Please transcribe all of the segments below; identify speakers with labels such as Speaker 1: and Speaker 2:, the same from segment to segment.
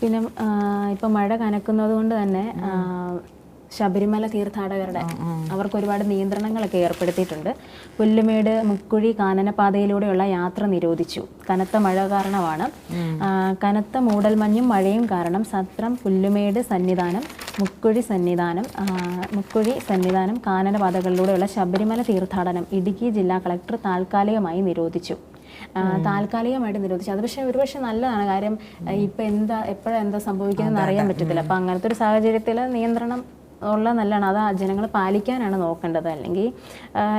Speaker 1: പിന്നെ ഇപ്പം മഴ കനക്കുന്നത് കൊണ്ട് തന്നെ ശബരിമല തീർത്ഥാടകരുടെ അവർക്ക് ഒരുപാട് നിയന്ത്രണങ്ങളൊക്കെ ഏർപ്പെടുത്തിയിട്ടുണ്ട്. പുല്ലുമേട് മുക്കുഴി കാനനപാതയിലൂടെയുള്ള യാത്ര നിരോധിച്ചു. കനത്ത മഴ കാരണമാണ്. കനത്ത മൂടൽമഞ്ഞും മഴയും കാരണം സത്രം പുല്ലുമേട് സന്നിധാനം മുക്കുഴി സന്നിധാനം മുക്കുഴി സന്നിധാനം കാനനപാതകളിലൂടെയുള്ള ശബരിമല തീർത്ഥാടനം ഇടുക്കി ജില്ലാ കളക്ടർ താൽക്കാലികമായി നിരോധിച്ചു. താൽക്കാലികമായിട്ട് നിരോധിച്ചു. അത് പക്ഷേ ഒരുപക്ഷെ നല്ലതാണ്. കാര്യം ഇപ്പം എന്താ എപ്പോഴാ എന്താ സംഭവിക്കുന്നതെന്ന് അറിയാൻ പറ്റത്തില്ല. അപ്പൊ അങ്ങനത്തെ ഒരു സാഹചര്യത്തിൽ നിയന്ത്രണം ഉള്ള നല്ലതാണ്. അത് ജനങ്ങൾ പാലിക്കാനാണ് നോക്കേണ്ടത്. അല്ലെങ്കിൽ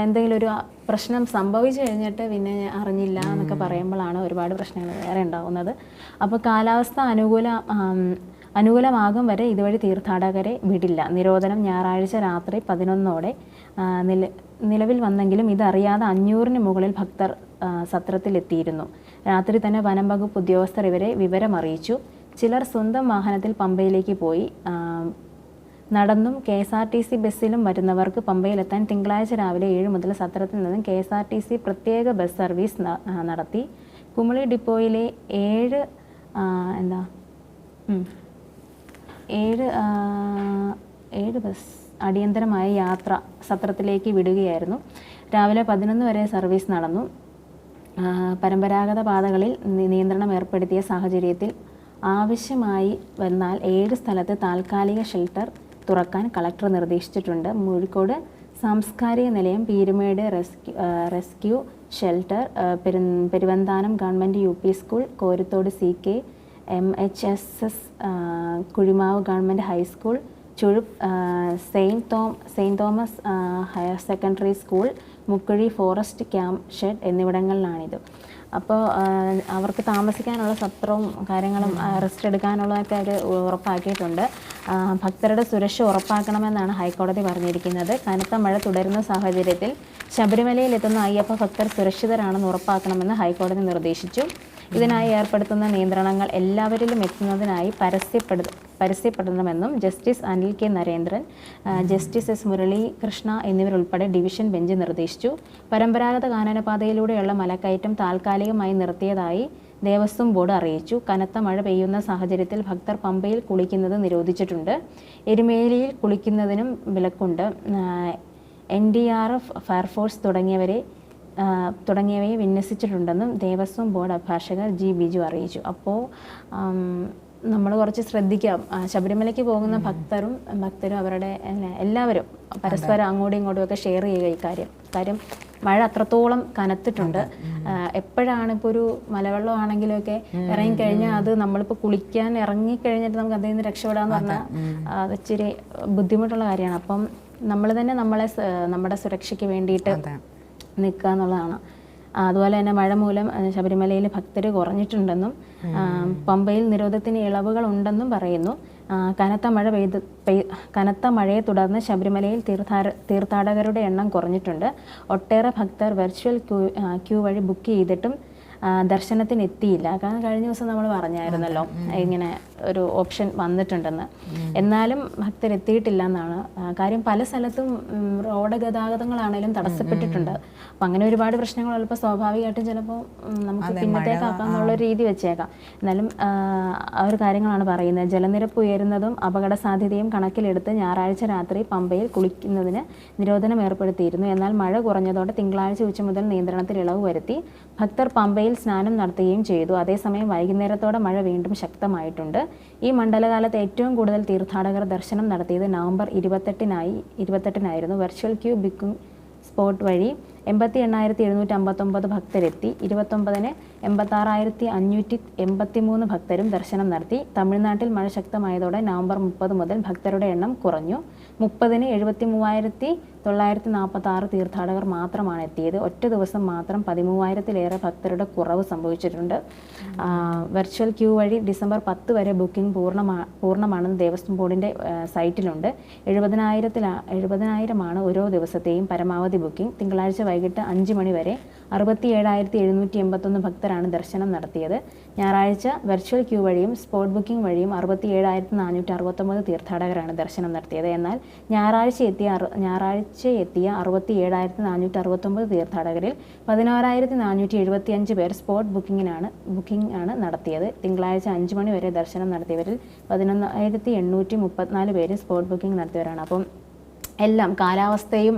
Speaker 1: എന്തെങ്കിലും ഒരു പ്രശ്നം സംഭവിച്ചു കഴിഞ്ഞിട്ട് പിന്നെ അറിഞ്ഞില്ല എന്നൊക്കെ പറയുമ്പോഴാണ് ഒരുപാട് പ്രശ്നങ്ങൾ വേറെ ഉണ്ടാവുന്നത്. അപ്പോൾ കാലാവസ്ഥ അനുകൂല അനുകൂലമാകും വരെ ഇതുവഴി തീർത്ഥാടകരെ വിടില്ല. നിരോധനം ഞായറാഴ്ച രാത്രി പതിനൊന്നോടെ നില നിലവിൽ വന്നെങ്കിലും ഇതറിയാതെ അഞ്ഞൂറിന് മുകളിൽ ഭക്തർ സത്രത്തിലെത്തിയിരുന്നു. രാത്രി തന്നെ വനം വകുപ്പ് ഉദ്യോഗസ്ഥർ ഇവരെ വിവരമറിയിച്ചു ചിലർ സ്വന്തം വാഹനത്തിൽ പമ്പയിലേക്ക് പോയി. നടന്നും K S R T C ബസ്സിലും വരുന്നവർക്ക് പമ്പയിലെത്താൻ തിങ്കളാഴ്ച രാവിലെ ഏഴ് മുതൽ സത്രത്തിൽ നിന്നും K S R T C പ്രത്യേക ബസ് സർവീസ് നടത്തി. കുമളി ഡിപ്പോയിലെ ഏഴ് എന്താ. ഏഴ് ഏഴ് ബസ് അടിയന്തരമായ യാത്ര സത്രത്തിലേക്ക് വിടുകയായിരുന്നു. രാവിലെ പതിനൊന്ന് വരെ സർവീസ് നടന്നു. പരമ്പരാഗത പാതകളിൽ നിയന്ത്രണം ഏർപ്പെടുത്തിയ സാഹചര്യത്തിൽ ആവശ്യമായി വന്നാൽ ഏഴ് സ്ഥലത്ത് താൽക്കാലിക ഷെൽട്ടർ തുറക്കാൻ കളക്ടർ നിർദ്ദേശിച്ചിട്ടുണ്ട്. കോഴിക്കോട് സാംസ്കാരിക നിലയം Peermade rescue rescue shelter Peruvanthanam government U P school Korathodu C K M H S S Kuzhimavu government high school Chuzhuppu saint Thom saint Thomas higher secondary school Mukkuzhi forest camp shed എന്നിവിടങ്ങളിലാണിത്. അപ്പോൾ അവർക്ക് താമസിക്കാനുള്ള സത്രവും കാര്യങ്ങളും rest എടുക്കാനുള്ളതൊക്കെ അവർ ഉറപ്പാക്കിയിട്ടുണ്ട്. ഭക്തരുടെ സുരക്ഷ ഉറപ്പാക്കണമെന്നാണ് ഹൈക്കോടതി പറഞ്ഞിരിക്കുന്നത്. കനത്ത മഴ തുടരുന്ന സാഹചര്യത്തിൽ ശബരിമലയിൽ എത്തുന്ന അയ്യപ്പ ഭക്തർ സുരക്ഷിതരാണെന്ന് ഉറപ്പാക്കണമെന്ന് ഹൈക്കോടതി നിർദ്ദേശിച്ചു. ഇതിനായി ഏർപ്പെടുത്തുന്ന നിയന്ത്രണങ്ങൾ എല്ലാവരിലും എത്തുന്നതിനായി പരസ്യപ്പെടു പരസ്യപ്പെടണമെന്നും justice Anil K Narendran justice S Murali Krishna എന്നിവരുൾപ്പെടെ ഡിവിഷൻ ബെഞ്ച് നിർദ്ദേശിച്ചു. പരമ്പരാഗത കാനനപാതയിലൂടെയുള്ള മലക്കയറ്റം താൽക്കാലികമായി നിർത്തിയതായി ദേവസ്വം ബോർഡ് അറിയിച്ചു. കനത്ത മഴ പെയ്യുന്ന സാഹചര്യത്തിൽ ഭക്തർ പമ്പയിൽ കുളിക്കുന്നത് നിരോധിച്ചിട്ടുണ്ട്. എരുമേലിയിൽ കുളിക്കുന്നതിനും വിലക്കുണ്ട്. N D R F fire force തുടങ്ങിയവരെ തുടങ്ങിയവയെ വിന്യസിച്ചിട്ടുണ്ടെന്നും ദേവസ്വം ബോർഡ് അഭിഭാഷകർ ജി ബിജു അറിയിച്ചു. അപ്പോൾ നമ്മൾ കുറച്ച് ശ്രദ്ധിക്കാം. ശബരിമലയ്ക്ക് പോകുന്ന ഭക്തരും ഭക്തരും അവരുടെ എല്ലാവരും പരസ്പരം അങ്ങോട്ടും ഇങ്ങോട്ടും ഒക്കെ ഷെയർ ചെയ്യുക ഈ കാര്യം. കാര്യം മഴ അത്രത്തോളം കനത്തിട്ടുണ്ട്. എപ്പോഴാണ് ഇപ്പോൾ ഒരു മലവെള്ളം ആണെങ്കിലും ഒക്കെ ഇറങ്ങിക്കഴിഞ്ഞാൽ അത് നമ്മളിപ്പോൾ കുളിക്കാൻ ഇറങ്ങിക്കഴിഞ്ഞിട്ട് നമുക്ക് അതിൽ നിന്ന് രക്ഷപ്പെടാന്ന് പറഞ്ഞാൽ അത് ഇച്ചിരി ബുദ്ധിമുട്ടുള്ള കാര്യമാണ്. അപ്പം നമ്മൾ തന്നെ നമ്മളെ നമ്മുടെ സുരക്ഷയ്ക്ക് വേണ്ടിയിട്ട് നിൽക്കുക എന്നുള്ളതാണ്. അതുപോലെ തന്നെ മഴ മൂലം ശബരിമലയിൽ ഭക്തർ കുറഞ്ഞിട്ടുണ്ടെന്നും പമ്പയിൽ നിരോധത്തിന് ഇളവുകൾ ഉണ്ടെന്നും പറയുന്നു. കനത്ത മഴ പെയ്ത് പെയ് കനത്ത മഴയെ തുടർന്ന് ശബരിമലയിൽ തീർത്ഥാട തീർത്ഥാടകരുടെ എണ്ണം കുറഞ്ഞിട്ടുണ്ട്. ഒട്ടേറെ ഭക്തർ വെർച്വൽ ക്യൂ ക്യൂ വഴി ബുക്ക് ചെയ്തിട്ടും ദർശനത്തിന് എത്തിയില്ല കാരണം കഴിഞ്ഞ ദിവസം നമ്മൾ പറഞ്ഞായിരുന്നല്ലോ ഇങ്ങനെ ഒരു ഓപ്ഷൻ വന്നിട്ടുണ്ടെന്ന്. എന്നാലും ഭക്തർ എത്തിയിട്ടില്ല എന്നാണ് കാര്യം പല സ്ഥലത്തും റോഡ് ഗതാഗതങ്ങളാണേലും തടസ്സപ്പെട്ടിട്ടുണ്ട്. അപ്പം അങ്ങനെ ഒരുപാട് പ്രശ്നങ്ങൾ പ്രശ്നങ്ങളുള്ളപ്പോൾ സ്വാഭാവികമായിട്ടും ചിലപ്പോൾ നമുക്ക് പിന്നത്തേക്കാക്കാം എന്നുള്ള രീതി വെച്ചേക്കാം. എന്നാലും ആ ഒരു കാര്യങ്ങളാണ് പറയുന്നത്. ജലനിരപ്പ് ഉയരുന്നതും അപകട സാധ്യതയും കണക്കിലെടുത്ത് ഞായറാഴ്ച രാത്രി പമ്പയിൽ കുളിക്കുന്നതിന് നിരോധനം ഏർപ്പെടുത്തിയിരുന്നു. എന്നാൽ മഴ കുറഞ്ഞതോടെ തിങ്കളാഴ്ച ഉച്ച മുതൽ നിയന്ത്രണത്തിൽ ഇളവ് വരുത്തി ഭക്തർ പമ്പയിൽ സ്നാനം നടത്തുകയും ചെയ്തു. അതേസമയം വൈകുന്നേരത്തോടെ മഴ വീണ്ടും ശക്തമായിട്ടുണ്ട്. ഈ മണ്ഡലകാലത്ത് ഏറ്റവും കൂടുതൽ തീർത്ഥാടകർ ദർശനം നടത്തിയത് നവംബർ ഇരുപത്തെട്ടിനായി ഇരുപത്തെട്ടിനായിരുന്നു. വെർച്വൽ ക്യൂ ബുക്കിംഗ് സ്പോട്ട് വഴി എൺപത്തി എണ്ണായിരത്തി എഴുന്നൂറ്റി അമ്പത്തൊമ്പത് ഭക്തരെത്തി. ഇരുപത്തൊമ്പതിന് എൺപത്താറായിരത്തി അഞ്ഞൂറ്റി എൺപത്തി മൂന്ന് ഭക്തരും ദർശനം നടത്തി. തമിഴ്നാട്ടിൽ മഴ ശക്തമായതോടെ നവംബർ മുപ്പത് മുതൽ ഭക്തരുടെ എണ്ണം കുറഞ്ഞു. മുപ്പതിന് എഴുപത്തി മൂവായിരത്തി തൊള്ളായിരത്തി നാൽപ്പത്തി ആറ് തീർത്ഥാടകർ മാത്രമാണ് എത്തിയത്. ഒറ്റ ദിവസം മാത്രം പതിമൂവായിരത്തിലേറെ ഭക്തരുടെ കുറവ് സംഭവിച്ചിട്ടുണ്ട്. വെർച്വൽ ക്യൂ വഴി ഡിസംബർ പത്ത് വരെ ബുക്കിംഗ് പൂർണമാ പൂർണമാണെന്ന് ദേവസ്വം ബോർഡിന്റെ സൈറ്റിലുണ്ട്. എഴുപതിനായിരത്തിലാ എഴുപതിനായിരമാണ് ഓരോ ദിവസത്തെയും പരമാവധി ബുക്കിംഗ്. തിങ്കളാഴ്ച വൈകിട്ട് അഞ്ച് മണി വരെ അറുപത്തി ഏഴായിരത്തി എഴുന്നൂറ്റി എൺപത്തൊന്ന് ഭക്തരാണ് ദർശനം നടത്തിയത്. ഞായറാഴ്ച വെർച്വൽ ക്യൂ വഴിയും സ്പോട്ട് ബുക്കിംഗ് വഴിയും അറുപത്തി ഏഴായിരത്തി നാനൂറ്റി അറുപത്തൊമ്പത് തീർത്ഥാടകരാണ് ദർശനം നടത്തിയത്. എന്നാൽ ഞായറാഴ്ച എത്തിയ ഞായറാഴ്ച എത്തിയ അറുപത്തി ഏഴായിരത്തി നാനൂറ്റി അറുപത്തൊമ്പത് തീർത്ഥാടകരിൽ പതിനാറായിരത്തി നാനൂറ്റി എഴുപത്തി അഞ്ച് പേർ സ്പോട്ട് ബുക്കിങ്ങിനാണ് ബുക്കിംഗ് ആണ് നടത്തിയത്. തിങ്കളാഴ്ച അഞ്ച് മണി വരെ ദർശനം നടത്തിയവരിൽ പതിനൊന്നായിരത്തി എണ്ണൂറ്റി മുപ്പത്തിനാല് പേര് സ്പോട്ട് ബുക്കിംഗ് നടത്തിയവരാണ്. അപ്പം എല്ലാം കാലാവസ്ഥയും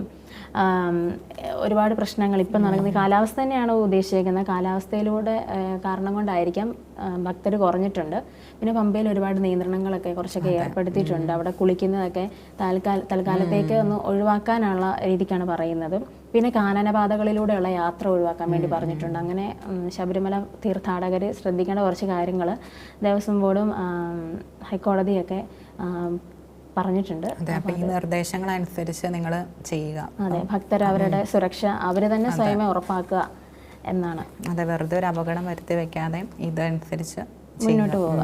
Speaker 1: ഒരുപാട് പ്രശ്നങ്ങൾ ഇപ്പം നടക്കുന്ന കാലാവസ്ഥ തന്നെയാണ് ഉദ്ദേശിക്കുന്നത് കാലാവസ്ഥയിലൂടെ കാരണം കൊണ്ടായിരിക്കാം ഭക്തർ കുറഞ്ഞിട്ടുണ്ട്. പിന്നെ പമ്പയിൽ ഒരുപാട് നിയന്ത്രണങ്ങളൊക്കെ കുറച്ചൊക്കെ ഏർപ്പെടുത്തിയിട്ടുണ്ട്. അവിടെ കുളിക്കുന്നതൊക്കെ താൽക്കാല തൽക്കാലത്തേക്ക് ഒന്ന് ഒഴിവാക്കാനുള്ള രീതിക്കാണ് പറയുന്നത്. പിന്നെ കാനനപാതകളിലൂടെയുള്ള യാത്ര ഒഴിവാക്കാൻ വേണ്ടി പറഞ്ഞിട്ടുണ്ട്. അങ്ങനെ ശബരിമല തീർത്ഥാടകർ ശ്രദ്ധിക്കേണ്ട കുറച്ച് കാര്യങ്ങൾ ദേവസ്വം ബോർഡും ഹൈക്കോടതിയൊക്കെ പറഞ്ഞിട്ടുണ്ട്.
Speaker 2: ഈ നിർദ്ദേശങ്ങൾ അനുസരിച്ച് നിങ്ങൾ ചെയ്യുക.
Speaker 1: അതെ ഭക്തർ അവരുടെ സുരക്ഷ അവർ തന്നെ സ്വയമേ ഉറപ്പാക്കുക എന്നാണ്.
Speaker 2: അതെ വെറുതെ ഒരു അപകടം വരുത്തി വെക്കാതെ ഇതനുസരിച്ച്
Speaker 1: മുന്നോട്ട് പോവുക.